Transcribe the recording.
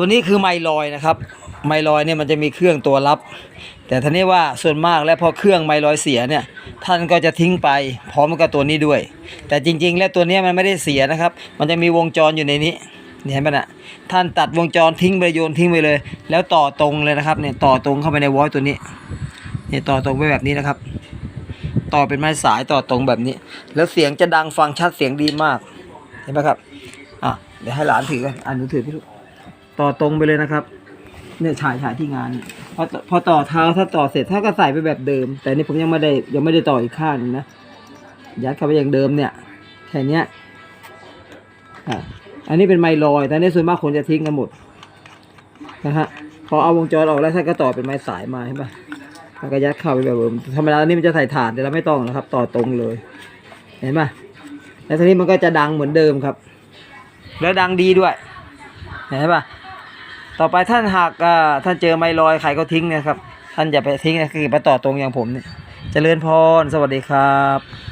ตัวนี้คือไมลอยนะครับ ไมลอยเนี่ยมันจะมีเครื่องตัวรับ แต่ท่านี้ว่าส่วนมากแล้วพอเครื่องไมลอยเสียเนี่ยท่านก็จะทิ้งไปพร้อมกับตัวนี้ด้วย แต่จริงๆ แล้วตัวนี้มันไม่ได้เสียนะครับ มันจะมีวงจรอยู่ในนี้เห็นไหมนะท่านตัดวงจรทิ้งไปโยนทิ้งไปเลย แล้วต่อตรงเลยนะครับเนี่ยต่อตรงเข้าไปในวอลตัวนี้เนี่ยต่อตรงไปแบบนี้นะครับ ต่อเป็นไม้สายต่อตรงแบบนี้ แล้วเสียงจะดังฟังชัดเสียงดีมากเห็นไหมครับอะเดี๋ยวให้หลานถือกันอ่านหนูถือพี่ลูก ต่อตรงไปเลยนะครับ เนี่ยฉายฉายที่งานพอพอต่อเท้าถ้าต่อเสร็จถ้าก็ใส่ไปแบบเดิม แต่นี่ผมยังไม่ได้ยังไม่ได้ต่ออีกข้างหนึงนะยัดเข้าไปอย่างเดิมเนี่ยแค่นี้อะอันนี้เป็นไมลอยแต่ในส่วนมากคนจะทิ้งกันหมดนะฮะพอเอาวงจรออกแล้วท่านก็ต่อเป็นไม้สายมาเห็นปะแล้วก็ยัดเข้าไปแบบเดิมธรรมดานี่มันจะใส่ถ่านแต่เราไม่ต้องนะครับ ต่อตรงเลย เห็นปะแล้วทีนี้มันก็จะดังเหมือนเดิมครับ แล้วดังดีด้วย เห็นปะ ต่อไปท่านหากท่านเจอไมลอยใครก็ทิ้งนะครับ ท่านอย่าไปทิ้งนะคือไปต่อตรงอย่างผมเนี่ยเจริญพรสวัสดีครับ